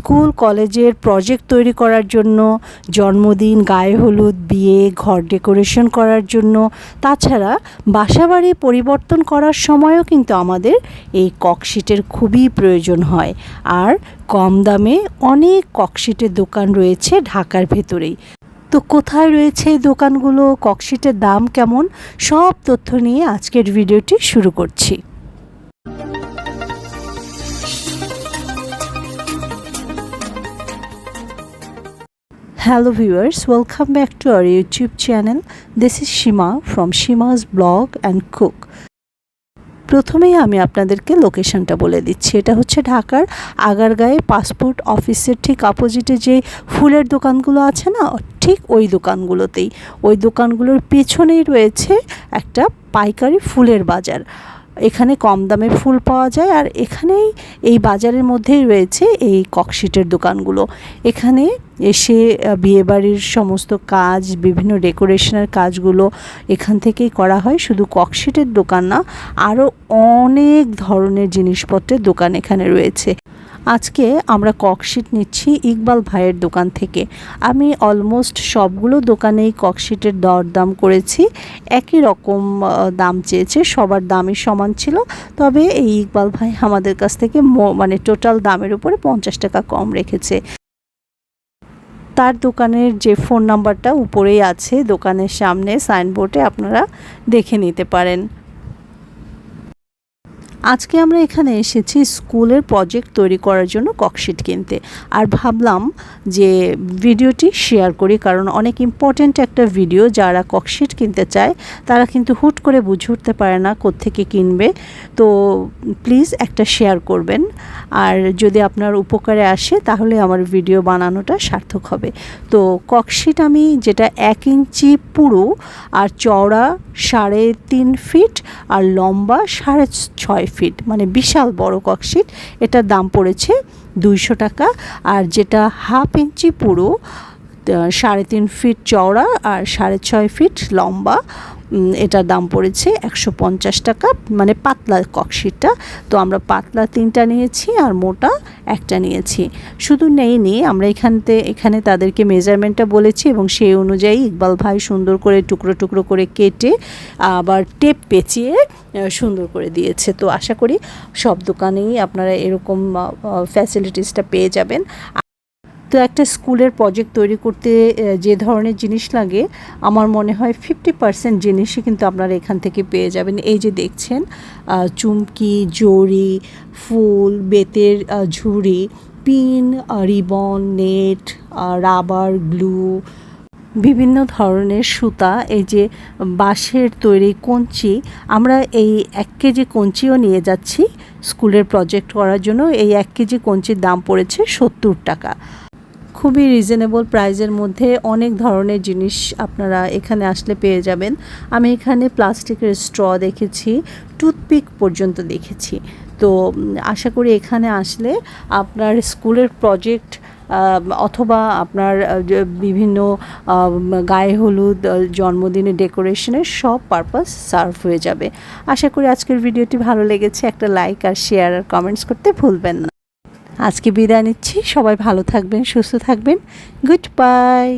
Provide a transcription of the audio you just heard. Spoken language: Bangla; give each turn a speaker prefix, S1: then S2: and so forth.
S1: স্কুল, কলেজের প্রজেক্ট তৈরি করার জন্য, জন্মদিন, গায়ে হলুদ, বিয়ে, ঘর ডেকোরেশন করার জন্য। তাছাড়া বাসাবাড়ি পরিবর্তন করার সময়ও কিন্তু আমাদের এই ককশিটের খুবই প্রয়োজন হয়। আর কম দামে অনেক ককশিটের দোকান রয়েছে ঢাকার ভেতরেই। তো কোথায় রয়েছে এই দোকানগুলো ককশিটের দাম কেমন? সব তথ্য নিয়ে আজকের ভিডিওটি শুরু করছি। Hello viewers, welcome back to our YouTube channel. This is Shima from Shima's blog and cook. প্রথমেই আমি আপনাদেরকে লোকেশনটা বলে দিচ্ছি এটা হচ্ছে ঢাকার আগারগাঁয়ে পাসপোর্ট অফিসের ঠিক অপোজিটে যে ফুলের দোকানগুলো আছে না ঠিক ওই দোকানগুলোতেই ওই দোকানগুলোর পেছনেই রয়েছে একটা পাইকারি ফুলের বাজার এখানে কম দামে ফুল পাওয়া যায় আর এখানেই এই বাজারের মধ্যেই রয়েছে এই ককশিটের দোকানগুলো। এখানে এসে বিয়েবাড়ির সমস্ত কাজ, বিভিন্ন ডেকোরেশনের কাজগুলো এখান থেকেই করা হয়। শুধু ককশিটের দোকান না আরও অনেক ধরনের জিনিসপত্রের দোকান এখানে রয়েছে। আজকে আমরা ককশিট নিচ্ছি ইকবাল ভাইয়ের দোকান থেকে। আমি অলমোস্ট সবগুলো দোকানেই ককশিটের দরদাম করেছি। একই রকম দাম চেয়েছে, সবার দামই সমান ছিল। তবে এই ইকবাল ভাই আমাদের কাছ থেকে মানে টোটাল দামের উপরে পঞ্চাশ টাকা কম রেখেছে। তার দোকানের যে ফোন নাম্বারটা উপরেই আছে, দোকানের সামনে সাইনবোর্ডে আপনারা দেখে নিতে পারেন। আজকে আমরা এখানে এসেছি স্কুলের প্রজেক্ট তৈরি করার জন্য ককশিট কিনতে। আর ভাবলাম যে ভিডিওটি শেয়ার করি, কারণ অনেক ইম্পর্ট্যান্ট একটা ভিডিও যারা ককশিট কিনতে চায়, তারা কিন্তু হুট করে বুঝে উঠতে পারে না কোত্থেকে কিনবে। তো প্লিজ একটা শেয়ার করবেন। আর যদি আপনার উপকারে আসে, তাহলে আমার ভিডিও বানানোটা সার্থক হবে। তো ককশিট আমি যেটা এক ইঞ্চি পুরো, আর চওড়া সাড়ে তিন ফিট আর লম্বা সাড়ে ছয় ফিট মানে বিশাল বড় ককশিট এটার দাম পড়েছে দুইশো টাকা আর যেটা হাফ ইঞ্চি পুরো সাড়ে তিন ফিট চওড়া আর সাড়ে ছয় ফিট লম্বা। এটার দাম পড়েছে একশো পঞ্চাশ টাকা মানে পাতলা ককশিটটা তো আমরা পাতলা তিনটা নিয়েছি আর মোটা একটা নিয়েছি। শুধু নেই নি আমরা এখানতে, এখানে তাদেরকে মেজারমেন্টটা বলেছি এবং সেই অনুযায়ী ইকবাল ভাই সুন্দর করে টুকরো টুকরো করে কেটে আবার টেপ পেঁচিয়ে সুন্দর করে দিয়েছে। তো আশা করি সব দোকানেই আপনারা এরকম ফ্যাসিলিটিসটা পেয়ে যাবেন। তো একটা স্কুলের প্রজেক্ট তৈরি করতে যে ধরনের জিনিস লাগে, আমার মনে হয় ফিফটি পার্সেন্ট জিনিসই কিন্তু আপনারা এখান থেকে পেয়ে যাবেন। এই যে দেখছেন চুমকি, জড়ি, ফুল, বেতের ঝুড়ি, pin ribbon, net rubber, glue, বিভিন্ন ধরনের সুতা, এই যে বাঁশের তৈরি কঞ্চি, আমরা এই এক কেজি কঞ্চিও নিয়ে যাচ্ছি। স্কুলের প্রজেক্ট করার জন্য এই এক কেজি কঞ্চির দাম পড়েছে সত্তর টাকা। খুবই রিজনেবল প্রাইজের মধ্যে অনেক ধরনের জিনিস আপনারা এখানে আসলে পেয়ে যাবেন। আমি এখানে প্লাস্টিকের স্ট্র দেখেছি টুথপিক পর্যন্ত দেখেছি। তো আশা করি এখানে আসলে আপনার স্কুলের প্রজেক্ট অথবা আপনার বিভিন্ন গায়ে হলুদ জন্মদিনে ডেকোরেশনের সব পারপাস সার্ভ হয়ে যাবে। আশা করি আজকের ভিডিওটি ভালো লেগেছে। একটা লাইক আর শেয়ার আর কমেন্টস করতে ভুলবেন না। আজকে বিদায় নিচ্ছি। সবাই ভালো থাকবেন সুস্থ থাকবেন। Good bye